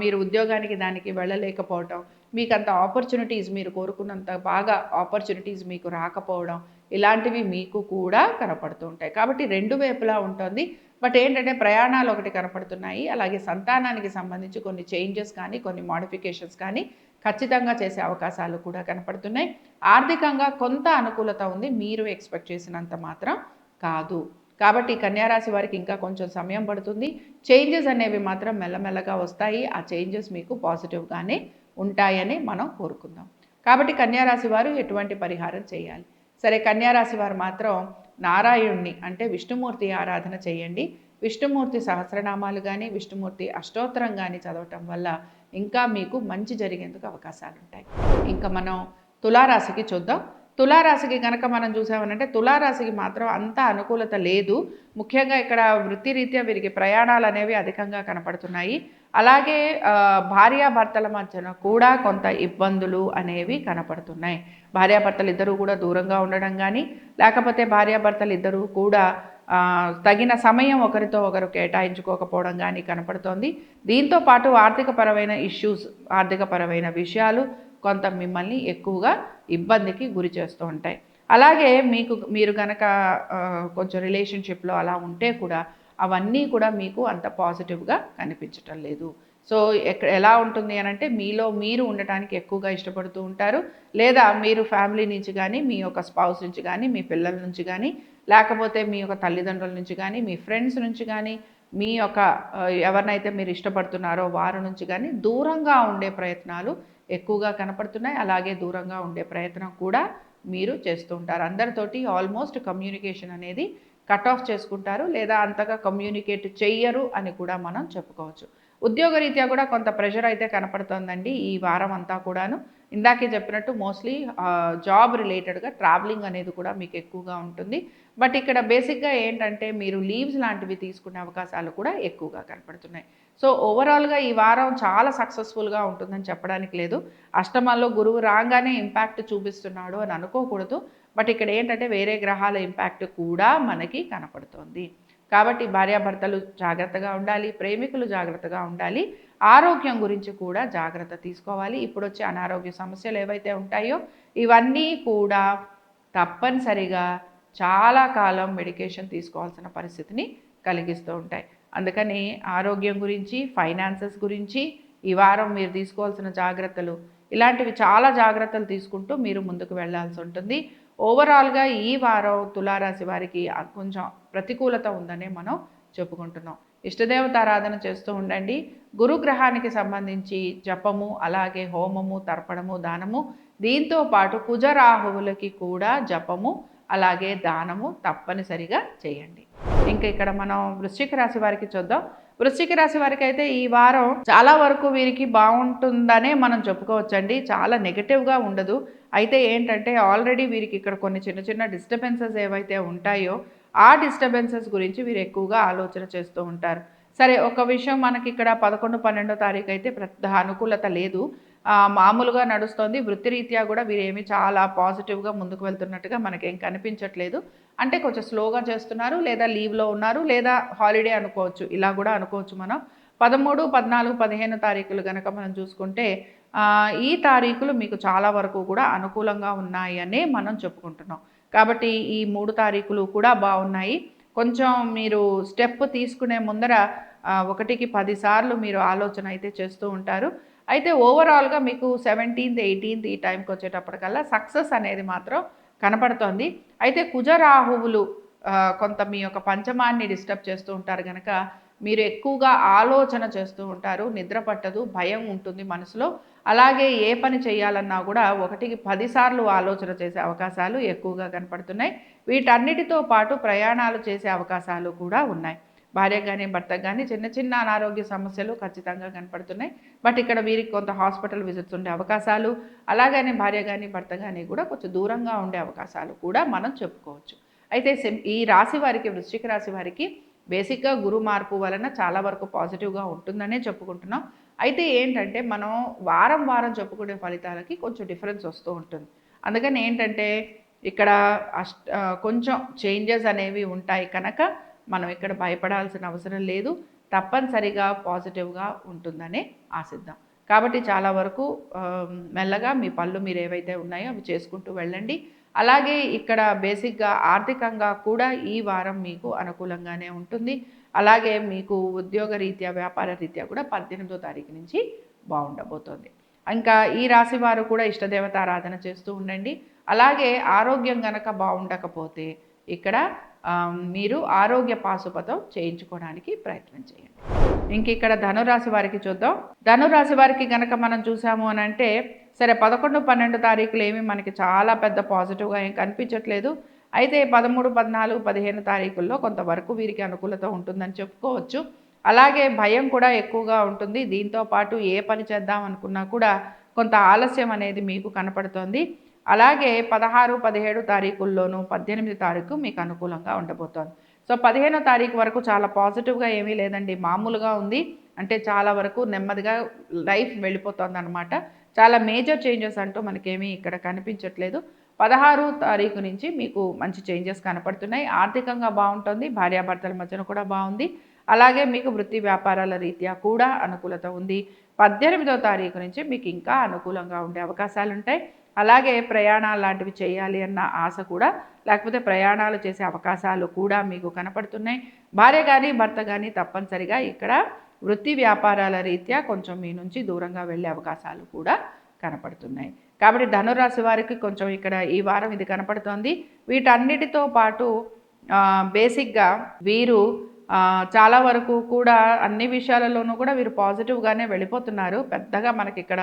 మీరు ఉద్యోగానికి దానికి వెళ్ళలేకపోవటం. మీకు అంత ఆపర్చునిటీస్ మీరు కోరుకున్నంత బాగా ఆపర్చునిటీస్ మీకు రాకపోవడం ఇలాంటివి మీకు కూడా కనపడుతూ ఉంటాయి. కాబట్టి రెండు వైపులా ఉంటుంది. బట్ ఏంటంటే ప్రయాణాలు ఒకటి కనపడుతున్నాయి. అలాగే సంతానానికి సంబంధించి కొన్ని చేంజెస్ కానీ కొన్ని మాడిఫికేషన్స్ కానీ ఖచ్చితంగా చేసే అవకాశాలు కూడా కనపడుతున్నాయి. ఆర్థికంగా కొంత అనుకూలత ఉంది. మీరు ఎక్స్పెక్ట్ చేసినంత మాత్రం కాదు. కాబట్టి కన్యారాశి వారికి ఇంకా కొంచెం సమయం పడుతుంది. చేంజెస్ అనేవి మాత్రం మెల్లమెల్లగా వస్తాయి. ఆ చేంజెస్ మీకు పాజిటివ్గానే ఉంటాయని మనం కోరుకుందాం. కాబట్టి కన్యారాశి వారు ఎటువంటి పరిహారం చేయాలి? సరే కన్యారాశి వారు మాత్రం నారాయణుణ్ణి అంటే విష్ణుమూర్తి ఆరాధన చేయండి. విష్ణుమూర్తి సహస్రనామాలు కానీ విష్ణుమూర్తి అష్టోత్తరం కానీ చదవటం వల్ల ఇంకా మీకు మంచి జరిగేందుకు అవకాశాలు ఉంటాయి ఇంకా మనం తులారాశికి చూద్దాం. తులారాశికి కనుక మనం చూసామనంటే తులారాశికి మాత్రం అంత అనుకూలత లేదు. ముఖ్యంగా ఇక్కడ వృత్తిరీత్యా వీరికి ప్రయాణాలు అనేవి అధికంగా కనపడుతున్నాయి. అలాగే భార్యాభర్తల మధ్యన కూడా కొంత ఇబ్బందులు అనేవి కనపడుతున్నాయి. భార్యాభర్తలు ఇద్దరూ కూడా దూరంగా ఉండడం కానీ లేకపోతే భార్యాభర్తలు ఇద్దరూ కూడా తగిన సమయం ఒకరితో ఒకరు కేటాయించుకోకపోవడం కానీ కనపడుతోంది. దీంతో పాటు ఆర్థికపరమైన ఇష్యూస్ ఆర్థికపరమైన విషయాలు కొంత మిమ్మల్ని ఎక్కువగా ఇబ్బందికి గురి చేస్తూ ఉంటాయి. అలాగే మీకు మీరు కనుక కొంచెం రిలేషన్షిప్లో అలా ఉంటే కూడా అవన్నీ కూడా మీకు అంత పాజిటివ్గా కనిపించటం లేదు. సో ఎక్కడ ఎలా ఉంటుంది అని అంటే మీలో మీరు ఉండటానికి ఎక్కువగా ఇష్టపడుతూ ఉంటారు. లేదా మీరు ఫ్యామిలీ నుంచి కానీ మీ యొక్క స్పౌస్ నుంచి కానీ మీ పిల్లల నుంచి కానీ లేకపోతే మీ యొక్క తల్లిదండ్రుల నుంచి కానీ మీ ఫ్రెండ్స్ నుంచి కానీ మీ యొక్క ఎవరినైతే మీరు ఇష్టపడుతున్నారో వారి నుంచి కానీ దూరంగా ఉండే ప్రయత్నాలు ఎక్కువగా కనపడుతున్నాయి. అలాగే దూరంగా ఉండే ప్రయత్నం కూడా మీరు చేస్తూ ఉంటారు. అందరితోటి ఆల్మోస్ట్ కమ్యూనికేషన్ అనేది కట్ ఆఫ్ చేసుకుంటారు. లేదా అంతగా కమ్యూనికేట్ చెయ్యరు అని కూడా మనం చెప్పుకోవచ్చు. ఉద్యోగరీత్యా కూడా కొంత ప్రెషర్ అయితే కనపడుతోందండి ఈ వారం అంతా కూడాను. ఇందాకే చెప్పినట్టు మోస్ట్లీ జాబ్ రిలేటెడ్గా ట్రావెలింగ్ అనేది కూడా మీకు ఎక్కువగా ఉంటుంది. బట్ ఇక్కడ బేసిక్గా ఏంటంటే మీరు లీవ్స్ లాంటివి తీసుకునే అవకాశాలు కూడా ఎక్కువగా కనపడుతున్నాయి. సో ఓవరాల్గా ఈ వారం చాలా సక్సెస్ఫుల్గా ఉంటుందని చెప్పడానికి లేదు. అష్టమాల్లో గురువు రాగానే ఇంపాక్ట్ చూపిస్తున్నాడు అని అనుకోకూడదు. బట్ ఇక్కడ ఏంటంటే వేరే గ్రహాల ఇంపాక్ట్ కూడా మనకి కనపడుతోంది. కాబట్టి భార్యాభర్తలు జాగ్రత్తగా ఉండాలి ప్రేమికులు జాగ్రత్తగా ఉండాలి. ఆరోగ్యం గురించి కూడా జాగ్రత్త తీసుకోవాలి. ఇప్పుడు వచ్చే అనారోగ్య సమస్యలు ఏవైతే ఉంటాయో ఇవన్నీ కూడా తప్పనిసరిగా చాలా కాలం మెడికేషన్ తీసుకోవాల్సిన పరిస్థితిని కలిగిస్తూ ఉంటాయి. అందుకని ఆరోగ్యం గురించి ఫైనాన్సెస్ గురించి ఈ వారం మీరు తీసుకోవాల్సిన జాగ్రత్తలు ఇలాంటివి చాలా జాగ్రత్తలు తీసుకుంటూ మీరు ముందుకు వెళ్ళాల్సి ఉంటుంది. ఓవరాల్గా ఈ వారం తులారాశి వారికి కొంచెం ప్రతికూలత ఉందనే మనం చెప్పుకుంటున్నాం. ఇష్టదేవత ఆరాధన చేస్తూ ఉండండి. గురుగ్రహానికి సంబంధించి జపము అలాగే హోమము తర్పణము దానము దీంతో పాటు కుజరాహువులకి కూడా జపము అలాగే దానము తప్పనిసరిగా చేయండి. ఇంకా ఇక్కడ మనం వృశ్చిక రాశి వారికి చూద్దాం. వృశ్చిక రాశి వారికి అయితే ఈ వారం చాలా వరకు వీరికి బాగుంటుందనే మనం చెప్పుకోవచ్చండి. చాలా నెగటివ్గా ఉండదు. అయితే ఏంటంటే ఆల్రెడీ వీరికి ఇక్కడ కొన్ని చిన్న చిన్న డిస్టర్బెన్సెస్ ఏవైతే ఉంటాయో ఆ డిస్టర్బెన్సెస్ గురించి వీరు ఎక్కువగా ఆలోచన చేస్తూ ఉంటారు. సరే ఒక విషయం మనకి ఇక్కడ పదకొండు పన్నెండో తారీఖు అయితే పెద్ద అనుకూలత లేదు. మామూలుగా నడుస్తోంది. వృత్తిరీత్యా కూడా వీరేమి చాలా పాజిటివ్గా ముందుకు వెళ్తున్నట్టుగా మనకేం కనిపించట్లేదు. అంటే కొంచెం స్లోగా చేస్తున్నారు లేదా లీవ్లో ఉన్నారు లేదా హాలిడే అనుకోవచ్చు. ఇలా కూడా అనుకోవచ్చు మనం. పదమూడు పద్నాలుగు పదిహేను తారీఖులు కనుక మనం చూసుకుంటే ఈ తారీఖులు మీకు చాలా వరకు కూడా అనుకూలంగా ఉన్నాయి అనే మనం చెప్పుకుంటున్నాం. కాబట్టి ఈ మూడు తారీఖులు కూడా బాగున్నాయి. కొంచెం మీరు స్టెప్ తీసుకునే ముందర ఒకటికి పదిసార్లు మీరు ఆలోచన అయితే చేస్తూ ఉంటారు. అయితే ఓవరాల్గా మీకు సెవెంటీన్త్ ఎయిటీన్త్ ఈ టైంకి వచ్చేటప్పటికల్లా సక్సెస్ అనేది మాత్రం కనపడుతోంది. అయితే కుజరాహువులు కొంత మీ యొక్క పంచమాన్ని డిస్టర్బ్ చేస్తూ ఉంటారు కనుక మీరు ఎక్కువగా ఆలోచన చేస్తూ ఉంటారు నిద్ర పట్టదు భయం ఉంటుంది మనసులో. అలాగే ఏ పని చేయాలన్నా కూడా ఒకటికి పదిసార్లు ఆలోచన చేసే అవకాశాలు ఎక్కువగా కనపడుతున్నాయి. వీటన్నిటితో పాటు ప్రయాణాలు చేసే అవకాశాలు కూడా ఉన్నాయి. భార్య కానీ భర్త కానీ చిన్న చిన్న అనారోగ్య సమస్యలు ఖచ్చితంగా కనపడుతున్నాయి. బట్ ఇక్కడ వీరికి కొంత హాస్పిటల్ విజిట్స్ ఉండే అవకాశాలు అలాగనే భార్య కానీ భర్త కానీ కూడా కొంచెం దూరంగా ఉండే అవకాశాలు కూడా మనం చెప్పుకోవచ్చు. అయితే సెమ్- ఈ రాశి వారికి వృశ్చిక రాశి వారికి బేసిక్గా గురు మార్పు వలన చాలా వరకు పాజిటివ్గా ఉంటుందనే చెప్పుకుంటున్నాం. అయితే ఏంటంటే మనం వారం వారం చెప్పుకునే ఫలితాలకి కొంచెం డిఫరెన్స్ వస్తూ ఉంటుంది. అందుకని ఏంటంటే ఇక్కడ అష్ట కొంచెం చేంజెస్ అనేవి ఉంటాయి కనుక మనం ఇక్కడ భయపడాల్సిన అవసరం లేదు. తప్పనిసరిగా పాజిటివ్గా ఉంటుందనే ఆశిద్దాం. కాబట్టి చాలా వరకు మెల్లగా మీ పళ్ళు మీరు ఏవైతే ఉన్నాయో అవి చేసుకుంటూ వెళ్ళండి. అలాగే ఇక్కడ బేసిక్గా ఆర్థికంగా కూడా ఈ వారం మీకు అనుకూలంగానే ఉంటుంది. అలాగే మీకు ఉద్యోగ రీత్యా వ్యాపార రీత్యా కూడా పద్దెనిమిదో తారీఖు నుంచి బాగుండబోతోంది. ఇంకా ఈ రాశి వారు కూడా ఇష్టదేవత ఆరాధన చేస్తూ ఉండండి. అలాగే ఆరోగ్యం గనక బాగుండకపోతే ఇక్కడ మీరు ఆరోగ్య పాశుపతం చేయించుకోవడానికి ప్రయత్నం చేయండి. ఇంక ఇక్కడ ధనురాశి వారికి చూద్దాం. ధనురాశి వారికి గనక మనం చూసాము అని అంటే సరే పదకొండు పన్నెండు తారీఖులు ఏమి మనకి చాలా పెద్ద పాజిటివ్గా ఏం కనిపించట్లేదు. అయితే పదమూడు పద్నాలుగు పదిహేను తారీఖుల్లో కొంతవరకు వీరికి అనుకూలత ఉంటుందని చెప్పుకోవచ్చు. అలాగే భయం కూడా ఎక్కువగా ఉంటుంది. దీంతో పాటు ఏ పని చేద్దాం అనుకున్నా కూడా కొంత ఆలస్యం అనేది మీకు కనపడుతోంది. అలాగే పదహారు పదిహేడు తారీఖుల్లోనూ పద్దెనిమిది తారీఖు మీకు అనుకూలంగా ఉండబోతోంది. సో పదిహేనో తారీఖు వరకు చాలా పాజిటివ్గా ఏమీ లేదండి. మామూలుగా ఉంది. అంటే చాలా వరకు నెమ్మదిగా లైఫ్ వెళ్ళిపోతుంది అనమాట చాలా మేజర్ చేంజెస్ అంటూ మనకేమీ ఇక్కడ కనిపించట్లేదు. పదహారు తారీఖు నుంచి మీకు మంచి చేంజెస్ కనపడుతున్నాయి. ఆర్థికంగా బాగుంటుంది. భార్యాభర్తల మధ్యన కూడా బాగుంది. అలాగే మీకు వృత్తి వ్యాపారాల రీత్యా కూడా అనుకూలత ఉంది. పద్దెనిమిదో తారీఖు నుంచి మీకు ఇంకా అనుకూలంగా ఉండే అవకాశాలు ఉంటాయి అలాగే ప్రయాణాలు లాంటివి చేయాలి అన్న ఆశ కూడా లేకపోతే ప్రయాణాలు చేసే అవకాశాలు కూడా మీకు కనపడుతున్నాయి. భార్య కానీ భర్త కానీ తప్పనిసరిగా ఇక్కడ వృత్తి వ్యాపారాల రీత్యా కొంచెం మీ నుంచి దూరంగా వెళ్ళే అవకాశాలు కూడా కనపడుతున్నాయి. కాబట్టి ధనురాశి వారికి కొంచెం ఇక్కడ ఈ వారం ఇది కనపడుతోంది. వీటన్నిటితో పాటు బేసిక్గా వీరు చాలా వరకు కూడా అన్ని విషయాలలోనూ కూడా వీరు పాజిటివ్గానే వెళ్ళిపోతున్నారు. పెద్దగా మనకి ఇక్కడ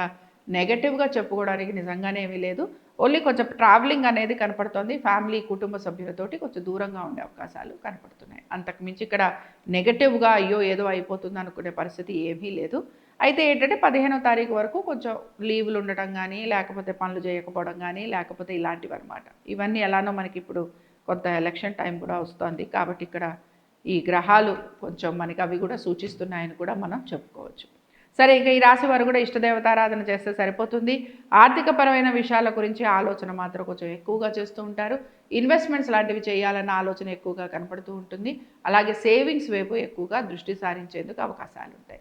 నెగటివ్గా చెప్పుకోవడానికి నిజంగానే ఏమీ లేదు. ఓన్లీ కొంచెం ట్రావెలింగ్ అనేది కనపడుతోంది. ఫ్యామిలీ కుటుంబ సభ్యులతోటి కొంచెం దూరంగా ఉండే అవకాశాలు కనపడుతున్నాయి. అంతకు మించి ఇక్కడ నెగటివ్గా అయ్యో ఏదో అయిపోతుంది అనుకునే పరిస్థితి ఏమీ లేదు. అయితే ఏంటంటే పదిహేనో తారీఖు వరకు కొంచెం లీవులు ఉండటం కానీ లేకపోతే పనులు చేయకపోవడం కానీ లేకపోతే ఇలాంటివి అనమాట ఇవన్నీ ఎలానో మనకి ఇప్పుడు కొంత ఎలక్షన్ టైం కూడా వస్తుంది. కాబట్టి ఇక్కడ ఈ గ్రహాలు కొంచెం మనకి అవి కూడా సూచిస్తున్నాయని కూడా మనం చెప్పుకోవచ్చు. సరే ఇంకా ఈ రాశి వారు కూడా ఇష్టదేవతారాధన చేస్తే సరిపోతుంది. ఆర్థికపరమైన విషయాల గురించి ఆలోచన మాత్రం కొంచెం ఎక్కువగా చేస్తూ ఉంటారు. ఇన్వెస్ట్మెంట్స్ లాంటివి చేయాలన్న ఆలోచన ఎక్కువగా కనపడుతూ ఉంటుంది. అలాగే సేవింగ్స్ వైపు ఎక్కువగా దృష్టి సారించేందుకు అవకాశాలు ఉంటాయి.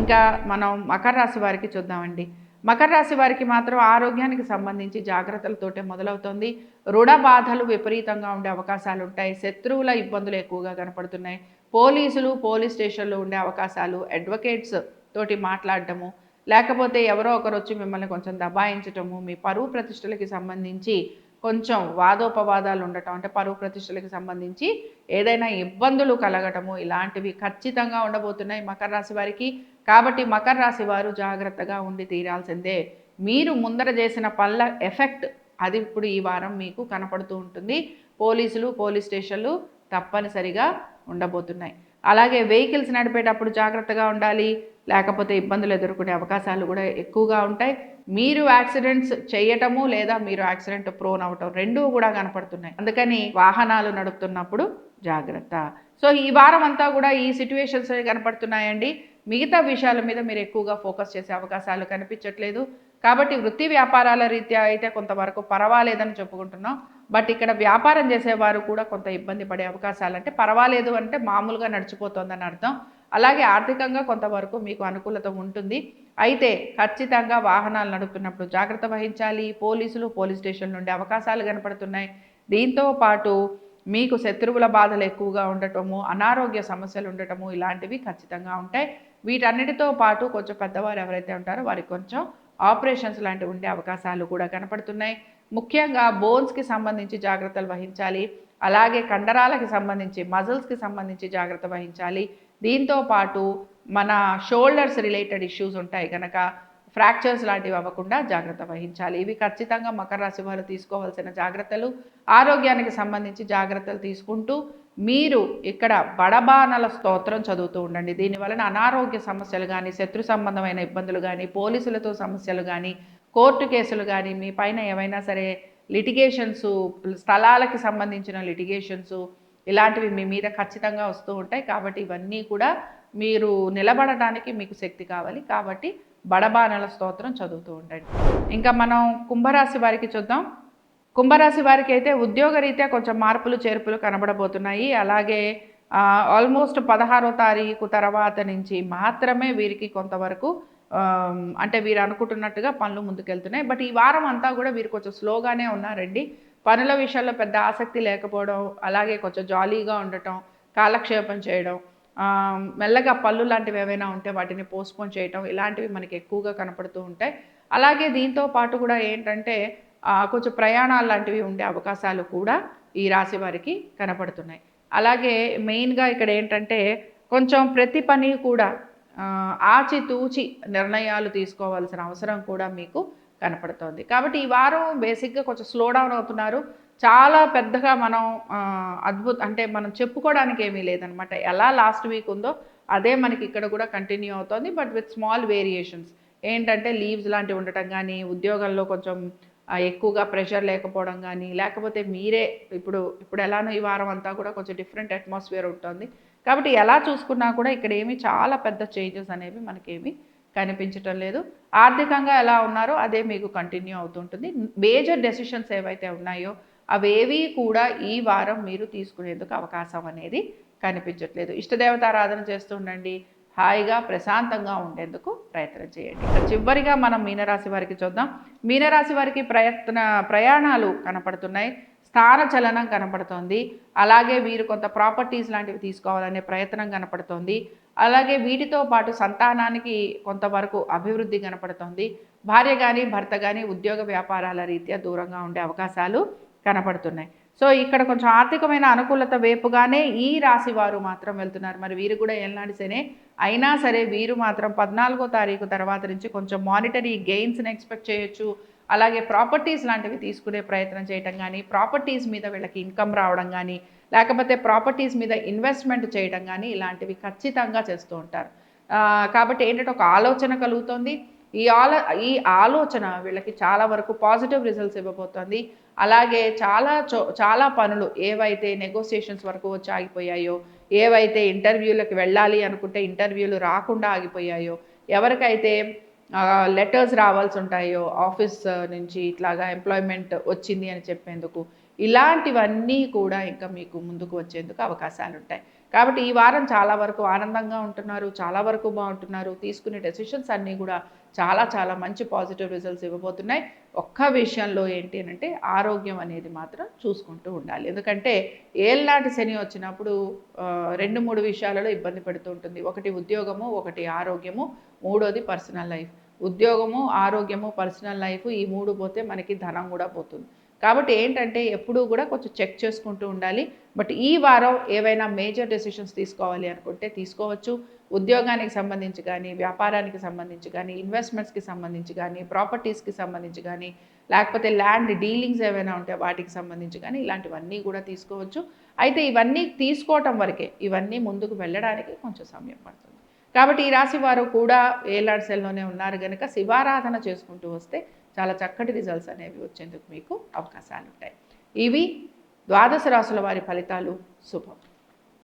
ఇంకా మనం మకర రాశి వారికి చూద్దామండి. మకర రాశి వారికి మాత్రం ఆరోగ్యానికి సంబంధించి జాగ్రత్తలతోటే మొదలవుతుంది. రుణ బాధలు విపరీతంగా ఉండే అవకాశాలు ఉంటాయి. శత్రువుల ఇబ్బందులు ఎక్కువగా కనపడుతున్నాయి. పోలీసులు పోలీస్ స్టేషన్లో ఉండే అవకాశాలు అడ్వకేట్స్ తోటి మాట్లాడటము లేకపోతే ఎవరో ఒకరు వచ్చి మిమ్మల్ని కొంచెం దబాయించటము మీ పరువు ప్రతిష్టలకి సంబంధించి కొంచెం వాదోపవాదాలు ఉండటం అంటే పరువు ప్రతిష్టలకు సంబంధించి ఏదైనా ఇబ్బందులు కలగటము ఇలాంటివి ఖచ్చితంగా ఉండబోతున్నాయి మకర రాశి వారికి. కాబట్టి మకర రాశి వారు జాగ్రత్తగా ఉండి తీరాల్సిందే. మీరు ముందర చేసిన పనుల ఎఫెక్ట్ అది ఇప్పుడు ఈ వారం మీకు కనపడుతూ ఉంటుంది. పోలీసులు పోలీస్ స్టేషన్లు తప్పనిసరిగా ఉండబోతున్నాయి. అలాగే వెహికల్స్ నడిపేటప్పుడు జాగ్రత్తగా ఉండాలి. లేకపోతే ఇబ్బందులు ఎదుర్కొనే అవకాశాలు కూడా ఎక్కువగా ఉంటాయి. మీరు యాక్సిడెంట్స్ చేయటము లేదా మీరు యాక్సిడెంట్ ప్రోన్ అవటం రెండూ కూడా కనపడుతున్నాయి. అందుకని వాహనాలు నడుపుతున్నప్పుడు జాగ్రత్త. సో ఈ వారం అంతా కూడా ఈ సిచ్యువేషన్స్ కనపడుతున్నాయండి. మిగతా విషయాల మీద మీరు ఎక్కువగా ఫోకస్ చేసే అవకాశాలు కనిపించట్లేదు. కాబట్టి వృత్తి వ్యాపారాల రీత్యా అయితే కొంతవరకు పర్వాలేదని చెప్పుకుంటున్నాం. బట్ ఇక్కడ వ్యాపారం చేసేవారు కూడా కొంత ఇబ్బంది పడే అవకాశాలు అంటే పర్వాలేదు అంటే మామూలుగా నడిచిపోతుందని అర్థం. అలాగే ఆర్థికంగా కొంతవరకు మీకు అనుకూలత ఉంటుంది. అయితే ఖచ్చితంగా వాహనాలు నడుపుతున్నప్పుడు జాగ్రత్త వహించాలి. పోలీసులు పోలీస్ స్టేషన్ నుండి అవకాశాలు కనపడుతున్నాయి. దీంతో పాటు మీకు శత్రువుల బాధలు ఎక్కువగా ఉండటము అనారోగ్య సమస్యలు ఉండటము ఇలాంటివి ఖచ్చితంగా ఉంటాయి. వీటన్నిటితో పాటు కొంచెం పెద్దవారు ఎవరైతే ఉంటారో వారికి కొంచెం ఆపరేషన్స్ లాంటివి ఉండే అవకాశాలు కూడా కనపడుతున్నాయి. ముఖ్యంగా బోన్స్కి సంబంధించి జాగ్రత్తలు వహించాలి. అలాగే కండరాలకి సంబంధించి మజిల్స్కి సంబంధించి జాగ్రత్త వహించాలి. దీంతో పాటు మన షోల్డర్స్ రిలేటెడ్ ఇష్యూస్ ఉంటాయి కనుక ఫ్రాక్చర్స్ లాంటివి అవ్వకుండా జాగ్రత్త వహించాలి. ఇవి ఖచ్చితంగా మకర రాశి వారు తీసుకోవాల్సిన జాగ్రత్తలు. ఆరోగ్యానికి సంబంధించి జాగ్రత్తలు తీసుకుంటూ మీరు ఇక్కడ బడబానల స్తోత్రం చదువుతూ ఉండండి. దీనివలన అనారోగ్య సమస్యలు కానీ శత్రు సంబంధమైన ఇబ్బందులు కానీ పోలీసులతో సమస్యలు కానీ కోర్టు కేసులు కానీ మీ పైన ఏవైనా సరే లిటిగేషన్స్ స్థలాలకి సంబంధించిన లిటిగేషన్స్ ఇలాంటివి మీ మీద ఖచ్చితంగా వస్తూ ఉంటాయి. కాబట్టి ఇవన్నీ కూడా మీరు నిలబడడానికి మీకు శక్తి కావాలి. కాబట్టి బడబానల స్తోత్రం చదువుతూ ఉండండి. ఇంకా మనం కుంభరాశి వారికి చూద్దాం. కుంభరాశి వారికి అయితే ఉద్యోగరీత్యా కొంచెం మార్పులు చేర్పులు కనబడబోతున్నాయి. అలాగే ఆల్మోస్ట్ పదహారో తారీఖు తర్వాత నుంచి మాత్రమే వీరికి కొంతవరకు అంటే వీరు అనుకుంటున్నట్టుగా పనులు ముందుకెళ్తున్నాయి. బట్ ఈ వారం అంతా కూడా వీరు కొంచెం స్లోగానే ఉన్నారండి. పనుల విషయాల్లో పెద్ద ఆసక్తి లేకపోవడం అలాగే కొంచెం జాలీగా ఉండటం కాలక్షేపం చేయడం మెల్లగా పళ్ళు లాంటివి ఏవైనా ఉంటే వాటిని పోస్ట్పోన్ చేయటం ఇలాంటివి మనకి ఎక్కువగా కనపడుతూ ఉంటాయి. అలాగే దీంతో పాటు కూడా ఏంటంటే కొంచెం ప్రయాణాలు లాంటివి ఉండే అవకాశాలు కూడా ఈ రాశి వారికి కనపడుతున్నాయి. అలాగే మెయిన్గా ఇక్కడ ఏంటంటే కొంచెం ప్రతి పని కూడా ఆచితూచి నిర్ణయాలు తీసుకోవాల్సిన అవసరం కూడా మీకు కనపడుతోంది. కాబట్టి ఈ వారం బేసిక్గా కొంచెం స్లో డౌన్ అవుతున్నారు. చాలా పెద్దగా మనం అద్భుత అంటే మనం చెప్పుకోవడానికి ఏమీ లేదనమాట ఎలా లాస్ట్ వీక్ ఉందో అదే మనకి ఇక్కడ కూడా కంటిన్యూ అవుతుంది బట్ విత్ స్మాల్ వేరియేషన్స్. ఏంటంటే లీవ్స్ లాంటివి ఉండటం కానీ ఉద్యోగంలో కొంచెం ఎక్కువగా ప్రెషర్ లేకపోవడం కానీ లేకపోతే మీరే ఇప్పుడు ఇప్పుడు ఎలానో ఈ వారం అంతా కూడా కొంచెం డిఫరెంట్ అట్మాస్ఫియర్ ఉంటుంది. కాబట్టి ఎలా చూసుకున్నా కూడా ఇక్కడ ఏమి చాలా పెద్ద చేంజెస్ అనేవి మనకేమి కనిపించటం లేదు. ఆర్థికంగా ఎలా ఉన్నారో అదే మీకు కంటిన్యూ అవుతుంటుంది. మేజర్ డెసిషన్స్ ఏవైతే ఉన్నాయో అవేవి కూడా ఈ వారం మీరు తీసుకునేందుకు అవకాశం అనేది కనిపించట్లేదు. ఇష్టదేవతారాధన చేస్తూ ఉండండి. హాయిగా ప్రశాంతంగా ఉండేందుకు ప్రయత్నం చేయండి. చివరిగా మనం మీనరాశి వారికి చూద్దాం. మీనరాశి వారికి ప్రయత్న ప్రయాణాలు కనపడుతున్నాయి. స్థాన చలనం కనపడుతోంది. అలాగే వీరు కొంత ప్రాపర్టీస్ లాంటివి తీసుకోవాలనే ప్రయత్నం కనపడుతోంది. అలాగే వీటితో పాటు సంతానానికి కొంతవరకు అభివృద్ధి కనపడుతోంది. భార్య కానీ భర్త కానీ ఉద్యోగ వ్యాపారాల రీత్యా దూరంగా ఉండే అవకాశాలు కనపడుతున్నాయి. సో ఇక్కడ కొంచెం ఆర్థికమైన అనుకూలత వేపుగానే ఈ రాశి వారు మాత్రం వెళ్తున్నారు. మరి వీరు కూడా ఏళ్ళనాడిసేనే అయినా సరే వీరు మాత్రం పద్నాలుగో తారీఖు తర్వాత నుంచి కొంచెం మానిటరీ గెయిన్స్ని ఎక్స్పెక్ట్ చేయొచ్చు. అలాగే ప్రాపర్టీస్ లాంటివి తీసుకునే ప్రయత్నం చేయటం కానీ ప్రాపర్టీస్ మీద వీళ్ళకి ఇన్కమ్ రావడం కానీ లేకపోతే ప్రాపర్టీస్ మీద ఇన్వెస్ట్మెంట్ చేయడం కానీ ఇలాంటివి ఖచ్చితంగా చేస్తూ ఉంటారు. కాబట్టి ఏంటంటే ఒక ఆలోచన కలుగుతుంది. ఈ ఆలో ఈ ఆలోచన వీళ్ళకి చాలా వరకు పాజిటివ్ రిజల్ట్స్ ఇవ్వబోతోంది. అలాగే చాలా చో చాలా పనులు ఏవైతే నెగోసియేషన్స్ వరకు వచ్చి ఆగిపోయాయో ఏవైతే ఇంటర్వ్యూలకు వెళ్ళాలి అనుకుంటే ఇంటర్వ్యూలు రాకుండా ఆగిపోయాయో ఎవరికైతే లెటర్స్ రావాల్సి ఉంటాయో ఆఫీస్ నుంచి ఇట్లాగా ఎంప్లాయ్మెంట్ వచ్చింది అని చెప్పేందుకు ఇలాంటివన్నీ కూడా ఇంకా మీకు ముందుకు వచ్చేందుకు అవకాశాలు ఉంటాయి కాబట్టి ఈ వారం చాలా వరకు ఆనందంగా ఉంటున్నారు చాలా వరకు బాగుంటున్నారు. తీసుకునే డెసిషన్స్ అన్నీ కూడా చాలా చాలా మంచి పాజిటివ్ రిజల్ట్స్ ఇవ్వబోతున్నాయి. ఒక్క విషయంలో ఏంటి అని అంటే ఆరోగ్యం అనేది మాత్రం చూసుకుంటూ ఉండాలి. ఎందుకంటే ఏళ్ళనాటి శని వచ్చినప్పుడు రెండు మూడు విషయాలలో ఇబ్బంది పెడుతూ ఉంటుంది. ఒకటి ఉద్యోగము ఒకటి ఆరోగ్యము మూడోది పర్సనల్ లైఫ్ ఉద్యోగము ఆరోగ్యము పర్సనల్ లైఫ్ ఈ మూడు పోతే మనకి ధనం కూడా పోతుంది. కాబట్టి ఏంటంటే ఎప్పుడూ కూడా కొంచెం చెక్ చేసుకుంటూ ఉండాలి. బట్ ఈ వారం ఏవైనా మేజర్ డెసిషన్స్ తీసుకోవాలి అనుకుంటే తీసుకోవచ్చు. ఉద్యోగానికి సంబంధించి కానీ వ్యాపారానికి సంబంధించి కానీ ఇన్వెస్ట్మెంట్స్కి సంబంధించి కానీ ప్రాపర్టీస్కి సంబంధించి కానీ లేకపోతే ల్యాండ్ డీలింగ్స్ ఏవైనా ఉంటే వాటికి సంబంధించి కానీ ఇలాంటివన్నీ కూడా తీసుకోవచ్చు. అయితే ఇవన్నీ తీసుకోవటం వరకే ఇవన్నీ ముందుకు వెళ్ళడానికి కొంచెం సమయం పడుతుంది. కాబట్టి ఈ రాశి వారు కూడా ఏలాడ్ సెల్లోనే ఉన్నారు కనుక శివారాధన చేసుకుంటూ వస్తే చాలా చక్కటి రిజల్ట్స్ అనేవి వచ్చేందుకు మీకు అవకాశాలు ఉంటాయి ఇవి ద్వాదశ రాసుల వారి ఫలితాలు. శుభం.